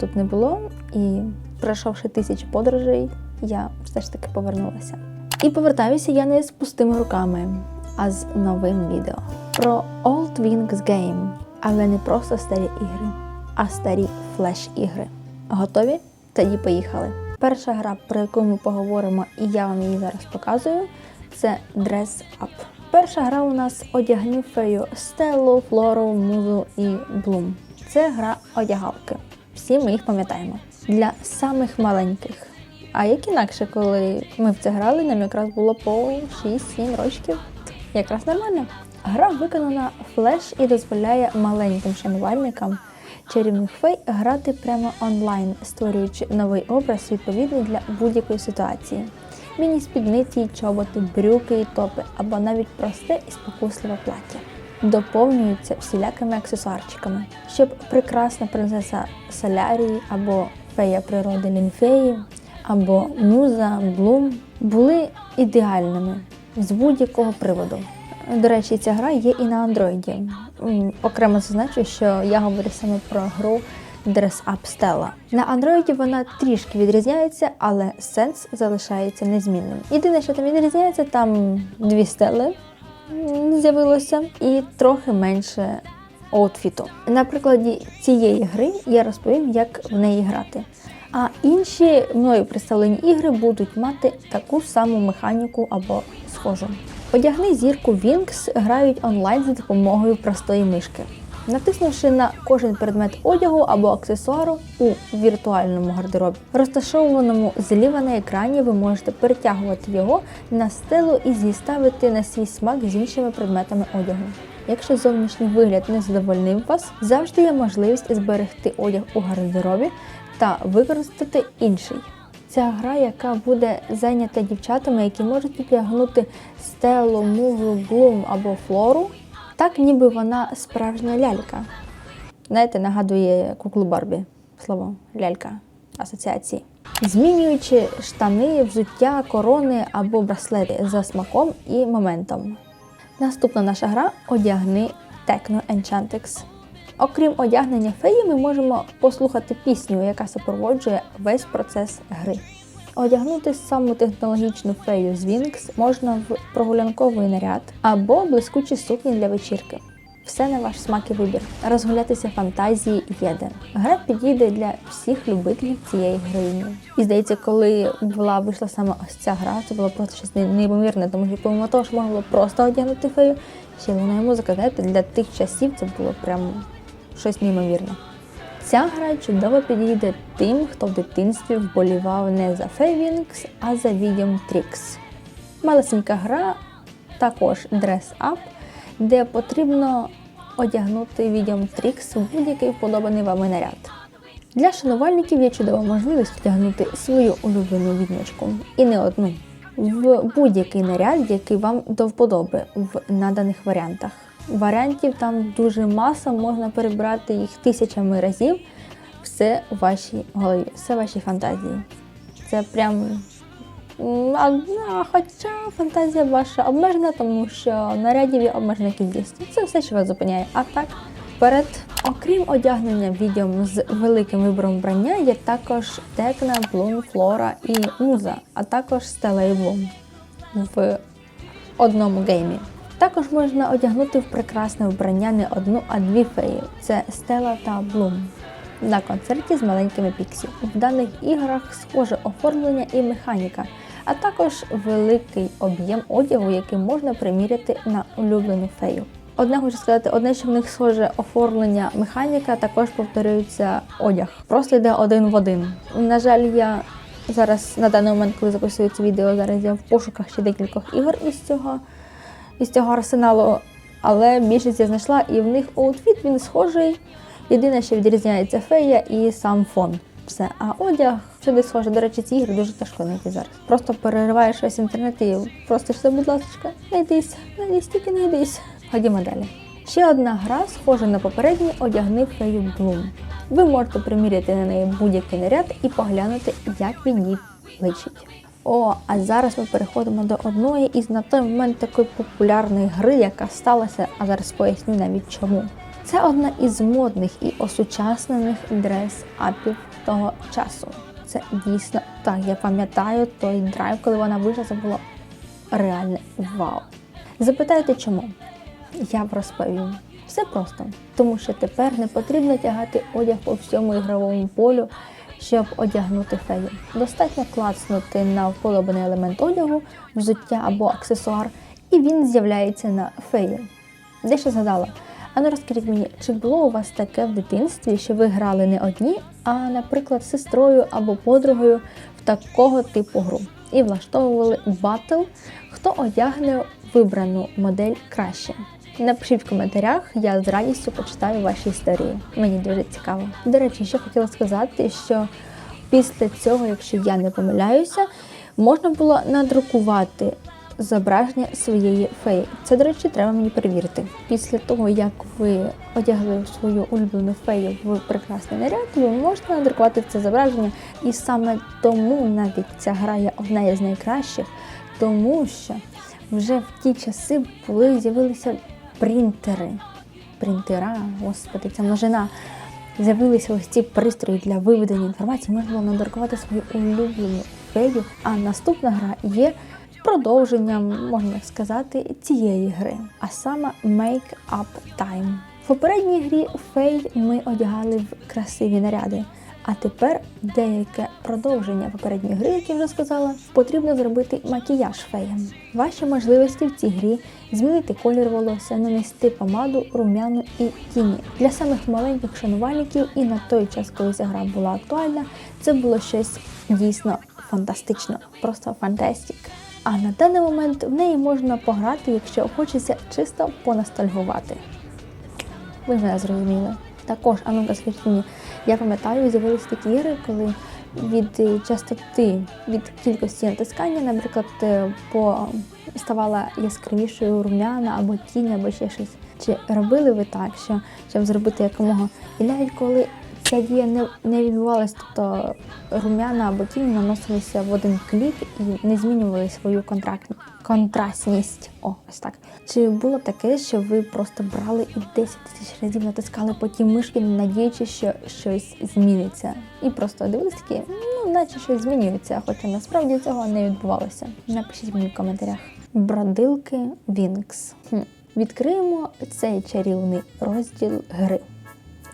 тут не було, і пройшовши тисячі подорожей, я все ж таки повернулася. І повертаюся я не з пустими руками, а з новим відео про Old Wings Game, але не просто старі ігри, а старі флеш-ігри. Готові? Тоді поїхали. Перша гра, про яку ми поговоримо, і я вам її зараз показую, це Dress Up. Перша гра у нас одягни фею Стеллу, Флору, Музу і Блум. Це гра одягалки. Всі ми їх пам'ятаємо. Для самих маленьких. А як інакше, коли ми в це грали, нам якраз було по 6-7 років. Якраз нормально. Гра виконана флеш і дозволяє маленьким шанувальникам чарівних фей грати прямо онлайн, створюючи новий образ відповідний для будь-якої ситуації. Міні-спідниці, чоботи, брюки і топи, або навіть просте і спокусливе плаття. Доповнюються всілякими аксесуарчиками, щоб прекрасна принцеса Солярії або фея природи Лінфеї, або муза Блум були ідеальними з будь-якого приводу. До речі, ця гра є і на андроїді. Окремо зазначу, що я говорю саме про гру Dress Up Stella. На андроїді вона трішки відрізняється, але сенс залишається незмінним. Єдине, що там відрізняється, там дві стели з'явилося і трохи менше отфіту. На прикладі цієї гри я розповім, як в неї грати. А інші мною представлені ігри будуть мати таку саму механіку або схожу. Одягни зірку Вінкс грають онлайн за допомогою простої мишки. Натиснувши на кожен предмет одягу або аксесуару у віртуальному гардеробі, розташованому зліва на екрані, ви можете перетягувати його на стелу і зіставити на свій смак з іншими предметами одягу. Якщо зовнішній вигляд не задовольнив вас, завжди є можливість зберегти одяг у гардеробі та використати інший. Ця гра, яка буде зайнята дівчатами, які можуть одягнути стелу, музу, блум або флору, так ніби вона справжня лялька. Знаєте, нагадує куклу Барбі. Слово лялька асоціації. Змінюючи штани, взуття, корони або браслети за смаком і моментом. Наступна наша гра одягни Techno Enchantix. Окрім одягнення феї, ми можемо послухати пісню, яка супроводжує весь процес гри. Одягнути саму технологічну фею з Wings можна в прогулянковий наряд або блискучі сукні для вечірки. Все на ваш смак і вибір. Розгулятися фантазії є. Гра підійде для всіх любителів цієї героїні. І здається, коли була вийшла саме ось ця гра, це було просто щось неймовірне, тому що помимо того, що можна було просто одягнути фею, ще й лунає музика, для тих часів це було прям щось неймовірне. Ця гра чудово підійде тим, хто в дитинстві вболівав не за Фейвінкс, а за Відьом Трікс. Малесенька гра, також Up, де потрібно одягнути Відьом Трікс у будь-який вподобаний вами наряд. Для шанувальників є чудова можливість одягнути свою улюблену відьмочку і не одну в будь-який наряд, який вам до вподоби в наданих варіантах. Варіантів там дуже маса, можна перебрати їх тисячами разів. Все у вашій голові, все в вашій фантазії. Це прям. А, а, хоча фантазія ваша обмежена, тому що нарядів є обмежена кількість. Це все, що вас зупиняє. А так, вперед. Окрім одягнення відьом з великим вибором вбрання, є також Текна, Блум, Флора і Муза, а також Стела Блум в одному геймі. Також можна одягнути в прекрасне вбрання не одну, а дві феї це Стела та Блум. На концерті з маленькими піксі. В даних іграх схоже оформлення і механіка, а також великий об'єм одягу, який можна приміряти на улюблену фею. Одне хочу сказати, одне, що в них схоже оформлення механіка, також повторюється одяг. Просто йде один в один. На жаль, я зараз на даний момент, коли записую це відео, зараз я в пошуках ще декількох ігор із цього із цього арсеналу, але більшість я знайшла, і в них аутфіт він схожий. Єдине, що відрізняється фея і сам фон. Все. А одяг сюди схоже. До речі, ці ігри дуже тяжко знайти зараз. Просто перериваєш весь інтернет і просишся, будь ласка, знайдись, знайдись, тільки знайдись. Ходімо далі. Ще одна гра, схожа на попередній, одягни фею Блум. Ви можете приміряти на неї будь-який наряд і поглянути, як він їй личить. О, а зараз ми переходимо до одної із на той момент такої популярної гри, яка сталася, а зараз поясню навіть чому. Це одна із модних і осучаснених дрес-апів того часу. Це дійсно так. Я пам'ятаю той драйв, коли вона вийшла, це було реальне вау. Запитаєте чому? Я б розповім. Все просто, тому що тепер не потрібно тягати одяг по всьому ігровому полю, щоб одягнути фею. Достатньо клацнути на вподобаний елемент одягу, взуття або аксесуар, і він з'являється на феї. Де ще згадала? А ну розкажіть мені, чи було у вас таке в дитинстві, що ви грали не одні, а, наприклад, сестрою або подругою в такого типу гру і влаштовували батл, хто одягне вибрану модель краще? Напишіть в коментарях, я з радістю почитаю ваші історії. Мені дуже цікаво. До речі, ще хотіла сказати, що після цього, якщо я не помиляюся, можна було надрукувати зображення своєї феї. Це, до речі, треба мені перевірити. Після того, як ви одягли свою улюблену фею в прекрасний наряд, ви можете надрукувати це зображення. І саме тому навіть ця гра є одна із найкращих, тому що вже в ті часи були з'явилися принтери. Принтера, господи, ця множина. З'явилися ось ці пристрої для виведення інформації, можна було надрукувати свою улюблену фею. А наступна гра є продовженням, можна так сказати, цієї гри, а саме Make Up Time. В попередній грі фей ми одягали в красиві наряди. А тепер деяке продовження попередньої гри, як я вже сказала, потрібно зробити макіяж феям. Ваші можливості в цій грі змінити колір волосся, нанести помаду, рум'яну і тіні. Для самих маленьких шанувальників і на той час, коли ця гра була актуальна, це було щось дійсно фантастично, просто фантастик. А на даний момент в неї можна пограти, якщо хочеться чисто понастальгувати. Ви мене зрозуміли. Також, а я пам'ятаю, з'явилися такі ігри, коли від е, частоти, від кількості натискання, наприклад, е, по ставала яскравішою рум'яна або тінь, або ще щось. Чи робили ви так, що щоб зробити якомога? І навіть коли ця дія не, не відбувалася, тобто рум'яна або тінь наносилися в один клік і не змінювали свою контракт, контрастність. О, ось так. Чи було таке, що ви просто брали і 10 тисяч разів натискали по тій мишки, надіючи, що щось зміниться? І просто дивились такі, ну, наче щось змінюється, хоча насправді цього не відбувалося. Напишіть мені в коментарях. Бродилки Вінкс. Хм. Відкриємо цей чарівний розділ гри.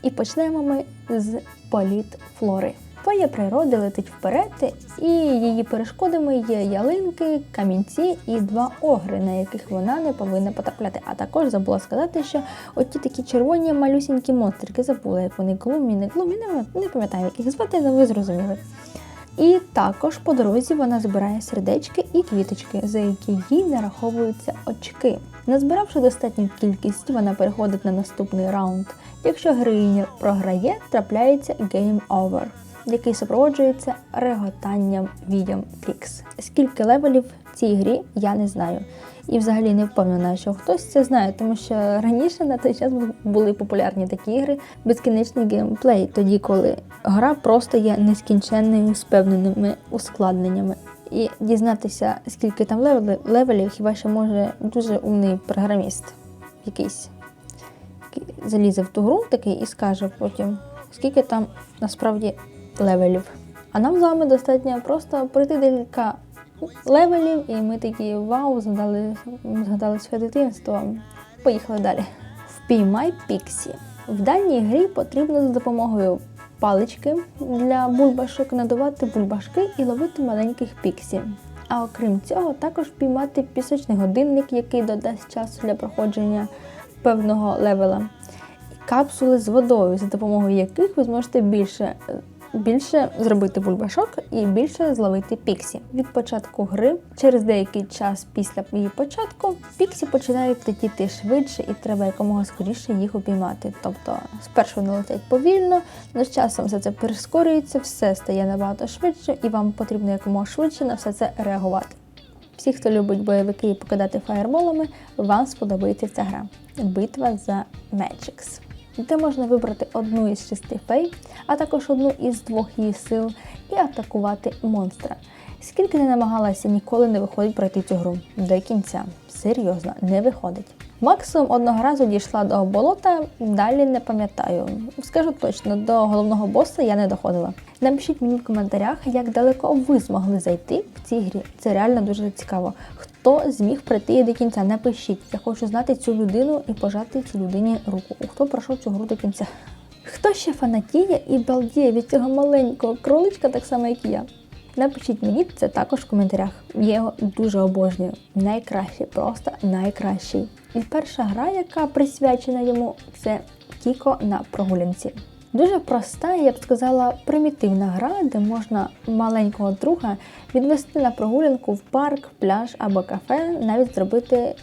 І почнемо ми з політ флори. Твоя природа летить вперед, і її перешкодами є ялинки, камінці і два огри, на яких вона не повинна потрапляти. А також забула сказати, що оті такі червоні малюсінькі монстрики забула, як вони глумі, не глумі, не, не пам'ятаю, як їх звати, але ви зрозуміли. І також по дорозі вона збирає сердечки і квіточки, за які їй нараховуються очки. Назбиравши достатню кількість, вона переходить на наступний раунд. Якщо героїня програє, трапляється Game Over, який супроводжується реготанням відьом Трікс. Скільки левелів в цій грі, я не знаю. І взагалі не впевнена, що хтось це знає, тому що раніше на той час були популярні такі ігри, безкінечний геймплей, тоді коли гра просто є нескінченною з певними ускладненнями. І дізнатися, скільки там левелів, хіба що може дуже умний програміст якийсь який залізе в ту гру такий і скаже потім, скільки там насправді левелів. А нам з вами достатньо просто пройти декілька левелів, і ми такі вау, згадали, згадали своє дитинство. Поїхали далі. Впіймай Піксі. В даній грі потрібно за допомогою палички для бульбашок надувати бульбашки і ловити маленьких піксі. А окрім цього, також впіймати пісочний годинник, який додасть часу для проходження певного левела. І капсули з водою, за допомогою яких ви зможете більше більше зробити бульбашок і більше зловити піксі. Від початку гри, через деякий час після її початку, піксі починають летіти швидше і треба якомога скоріше їх упіймати. Тобто спершу вони летять повільно, але з часом все це прискорюється, все стає набагато швидше, і вам потрібно якомога швидше на все це реагувати. Всі, хто любить бойовики і покидати фаєрболами, вам сподобається ця гра. Битва за Magics де можна вибрати одну із шести фей, а також одну із двох її сил і атакувати монстра. Скільки не намагалася, ніколи не виходить пройти цю гру до кінця. Серйозно, не виходить. Максимум одного разу дійшла до болота, далі не пам'ятаю. Скажу точно, до головного боса я не доходила. Напишіть мені в коментарях, як далеко ви змогли зайти в цій грі. Це реально дуже цікаво. Хто зміг пройти до кінця? Напишіть. Я хочу знати цю людину і пожати цій людині руку. Хто пройшов цю гру до кінця? Хто ще фанатіє і балдіє від цього маленького кроличка, так само, як і я? Напишіть мені це також в коментарях. Я його дуже обожнюю. Найкращий, просто найкращий. І перша гра, яка присвячена йому, це Кіко на прогулянці. Дуже проста, я б сказала, примітивна гра, де можна маленького друга відвести на прогулянку в парк, пляж або кафе, навіть зробити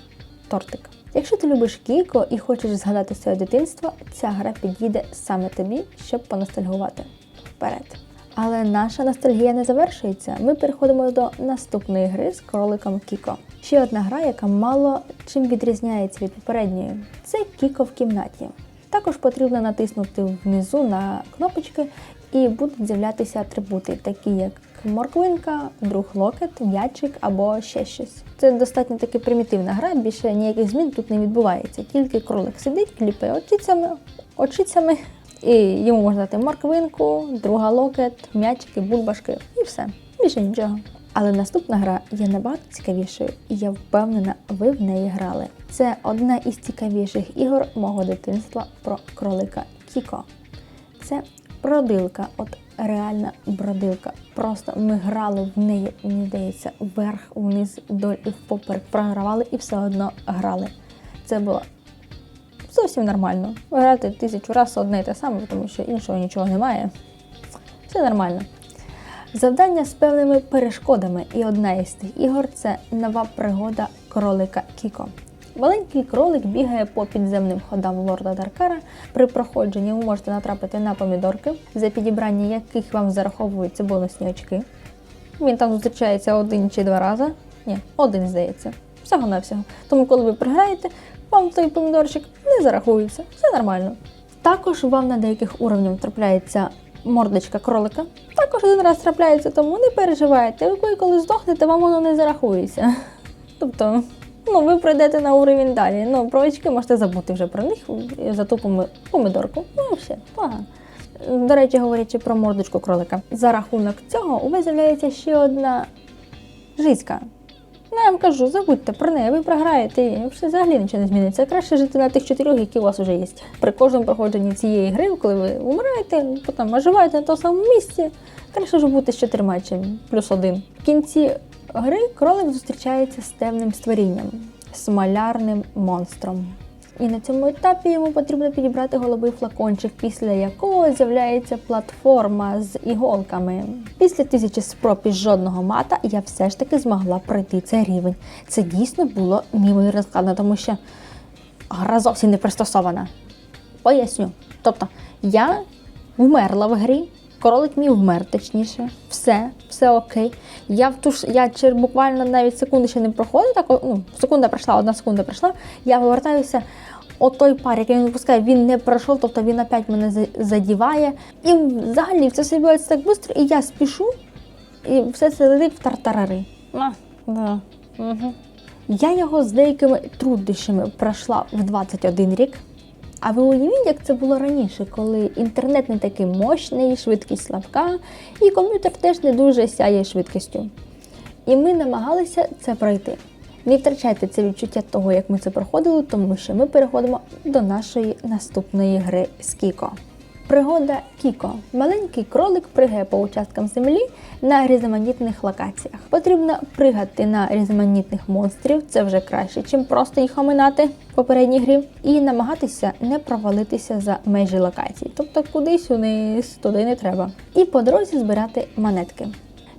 тортик. Якщо ти любиш Кіко і хочеш згадати своє дитинство, ця гра підійде саме тобі, щоб поностальгувати. Вперед! Але наша ностальгія не завершується. Ми переходимо до наступної гри з кроликом Кіко. Ще одна гра, яка мало чим відрізняється від попередньої. Це Кіко в кімнаті. Також потрібно натиснути внизу на кнопочки і будуть з'являтися атрибути, такі як морквинка, друг локет, м'ячик або ще щось. Це достатньо таки примітивна гра, більше ніяких змін тут не відбувається. Тільки кролик сидить, кліпає очицями, очицями і йому можна дати морквинку, друга локет, м'ячики, бульбашки і все. Більше нічого. Але наступна гра є набагато цікавішою, і я впевнена, ви в неї грали. Це одна із цікавіших ігор мого дитинства про кролика Кіко. Це бродилка, от реальна бродилка. Просто ми грали в неї, мені здається, вверх, вниз, вдоль і впоперек програвали і все одно грали. Це було зовсім нормально. Грати тисячу разів одне і те саме, тому що іншого нічого немає. Все нормально. Завдання з певними перешкодами, і одна із тих ігор це нова пригода кролика Кіко. Маленький кролик бігає по підземним ходам лорда Даркара. При проходженні ви можете натрапити на помідорки, за підібрання яких вам зараховуються бонусні очки. Він там зустрічається один чи два рази. Ні, один здається. Всього навсього. Тому, коли ви програєте, вам той помідорчик не зарахується. Все нормально. Також вам на деяких уровнях трапляється мордочка кролика. Також один раз трапляється, тому не переживайте. Ви коли здохнете, вам воно не зарахується. Тобто, ну ви пройдете на уровень далі. Ну, про очки можете забути вже про них за ту помидорку. Ну, все, погано. До речі, говорячи про мордочку кролика. За рахунок цього у вас з'являється ще одна жиська. Ну, я вам кажу, забудьте про неї, ви програєте і взагалі нічого не зміниться. Краще жити на тих чотирьох, які у вас вже є. При кожному проходженні цієї гри, коли ви умираєте, потім оживаєте на тому самому місці, краще вже бути з чотирма, чим плюс один. В кінці гри кролик зустрічається з темним створінням, смолярним монстром. І на цьому етапі йому потрібно підібрати голубий флакончик, після якого з'являється платформа з іголками. Після тисячі спроб із жодного мата я все ж таки змогла пройти цей рівень. Це дійсно було неймовірно складно, тому що гра зовсім не пристосована. Поясню. Тобто, я вмерла в грі, кролик мій вмер, точніше. Все, все окей. Я в ту ж, я чер- буквально навіть секунди ще не проходить, так, ну, секунда пройшла, одна секунда пройшла, я повертаюся. От той пар, який він випускає, він не пройшов, тобто він опять мене задіває. І взагалі все це відбувається так швидко, і я спішу, і все це летить в тартарари. А, да. Угу. Я його з деякими труднощами пройшла в 21 рік. А ви уявіть, як це було раніше, коли інтернет не такий мощний, швидкість слабка, і комп'ютер теж не дуже сяє швидкістю. І ми намагалися це пройти. Не втрачайте це відчуття того, як ми це проходили, тому що ми переходимо до нашої наступної гри з Кіко. Пригода Кіко. Маленький кролик пригає по участкам землі на різноманітних локаціях. Потрібно пригати на різноманітних монстрів, це вже краще, чим просто їх оминати в попередній грі, і намагатися не провалитися за межі локацій. Тобто кудись униз, туди не треба. І по дорозі збирати монетки,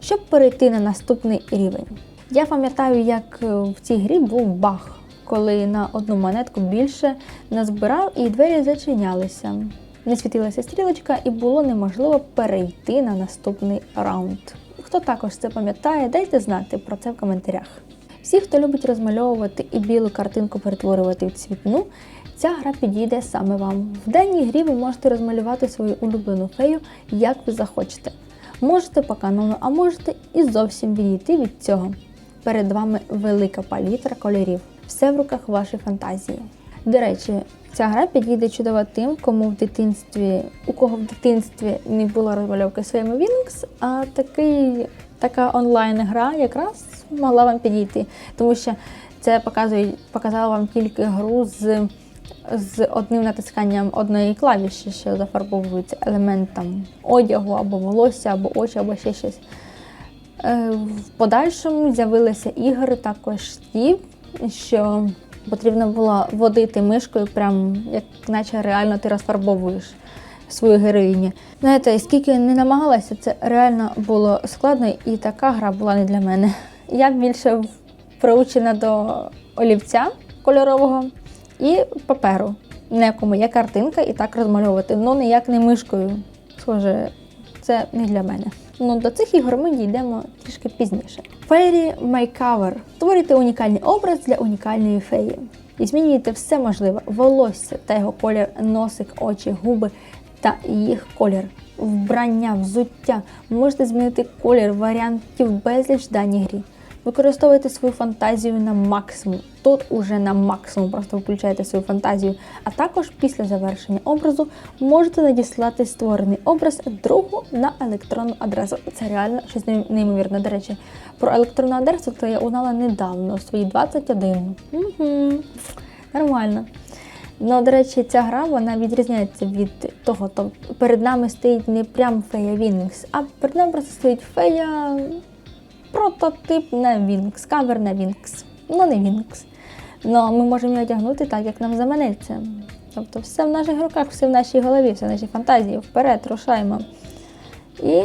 щоб перейти на наступний рівень. Я пам'ятаю, як е, в цій грі був баг, коли на одну монетку більше назбирав і двері зачинялися. Не світилася стрілочка і було неможливо перейти на наступний раунд. Хто також це пам'ятає, дайте знати про це в коментарях. Всі, хто любить розмальовувати і білу картинку перетворювати в цвітну, ця гра підійде саме вам. В даній грі ви можете розмалювати свою улюблену фею, як ви захочете. Можете по канону, а можете і зовсім відійти від цього. Перед вами велика палітра кольорів. Все в руках вашої фантазії. До речі, ця гра підійде чудово тим, кому в дитинстві, у кого в дитинстві не було розмальовки своїми Wings, а такий, така онлайн-гра якраз могла вам підійти. Тому що це показує, показала вам тільки гру з, з одним натисканням одної клавіші, що зафарбовується елемент там одягу або волосся, або очі, або ще щось. Е, В подальшому з'явилися ігри також ті, що потрібно було водити мишкою, прям як наче реально ти розфарбовуєш свою героїню. Знаєте, скільки не намагалася, це реально було складно, і така гра була не для мене. Я більше приучена до олівця кольорового і паперу, на якому є картинка, і так розмальовувати. Ну ніяк не мишкою. Схоже, це не для мене. Ну, до цих ігор ми дійдемо трішки пізніше. Fairy Makeover. Створюйте унікальний образ для унікальної феї. І змінюєте все можливе: волосся та його колір, носик, очі, губи та їх колір. Вбрання, взуття. Можете змінити колір, варіантів безліч даній грі. Використовуйте свою фантазію на максимум. Тут уже на максимум просто включаєте свою фантазію. А також після завершення образу можете надіслати створений образ другу на електронну адресу. Це реально щось нейм- неймовірне. До речі, про електронну адресу то я узнала недавно, свої 21. Угу. Нормально. Ну, до речі, ця гра вона відрізняється від того, то перед нами стоїть не прям фея Вінкс, а перед нами просто стоїть фея прототип на Вінкс, кавер на Вінкс. Ну, не Вінкс. Ну, ми можемо її одягнути так, як нам заманеться. Тобто все в наших руках, все в нашій голові, все в нашій фантазії. Вперед, рушаємо. І,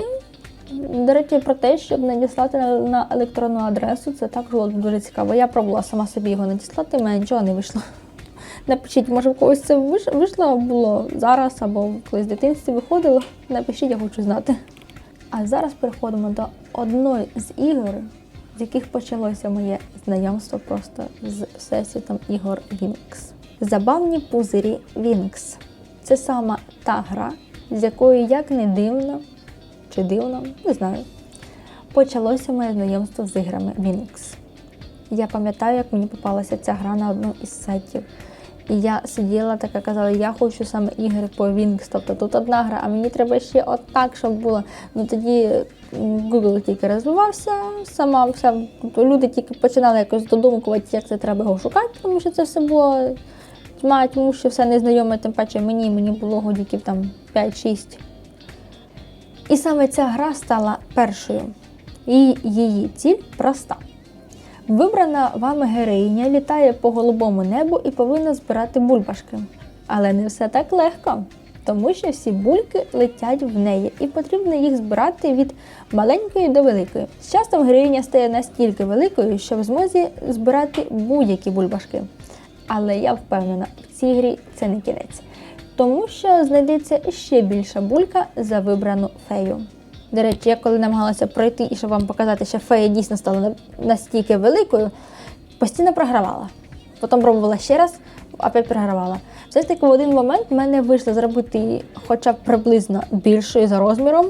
до речі, про те, щоб надіслати на, на електронну адресу, це також було дуже цікаво. Я пробувала сама собі його надіслати, в мене нічого не вийшло. Напишіть, може, в когось це вийшло, було зараз або колись в дитинстві виходило. Напишіть, я хочу знати. А зараз переходимо до одної з ігор, з яких почалося моє знайомство просто з всесвітом ігор Вінкс. Забавні пузирі Вінкс. Це саме та гра, з якою, як не дивно, чи дивно, не знаю, почалося моє знайомство з іграми Вінкс. Я пам'ятаю, як мені попалася ця гра на одному із сайтів. І я сиділа така казала, я хочу саме ігри по Wings, тобто тут одна гра, а мені треба ще отак, щоб було. Ну тоді Google тільки розвивався, сама вся люди тільки починали якось додумувати, як це треба його шукати, тому що це все було тьма, тому що все незнайоме, тим паче мені, мені було годіків там 5-6. І саме ця гра стала першою. І її ціль проста. Вибрана вами героїня літає по голубому небу і повинна збирати бульбашки. Але не все так легко, тому що всі бульки летять в неї, і потрібно їх збирати від маленької до великої. З часом героїня стає настільки великою, що в змозі збирати будь-які бульбашки. Але я впевнена, в цій грі це не кінець, тому що знайдеться ще більша булька за вибрану фею. До речі, я коли намагалася пройти і щоб вам показати, що фея дійсно стала настільки великою, постійно програвала. Потім пробувала ще раз, опять програвала. Все ж таки, в один момент в мене вийшло зробити хоча б приблизно більшою за розміром,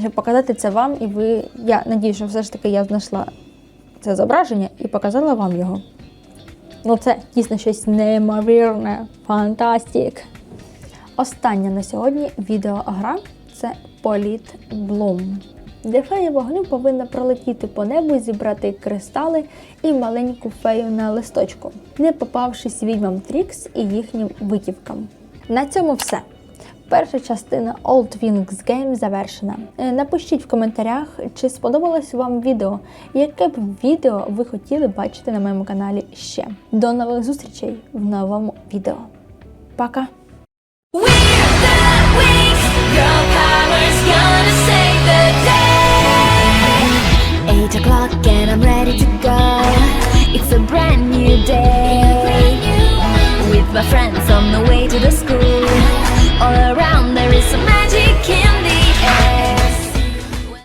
щоб показати це вам, і ви. Я надію, що все ж таки я знайшла це зображення і показала вам його. Ну, це дійсно щось неймовірне, фантастик. Остання на сьогодні відеогра це Політ Блум. Де вогню повинна пролетіти по небу, зібрати кристали і маленьку фею на листочку, не попавшись відьмам Трікс і їхнім витівкам. На цьому все. Перша частина Old Wings Game завершена. Е, Напишіть в коментарях, чи сподобалось вам відео, яке б відео ви хотіли бачити на моєму каналі ще. До нових зустрічей в новому відео. Пока! gonna save the day. Eight o'clock and I'm ready to go. It's a brand new day. With my friends on the way to the school. All around there is some magic in the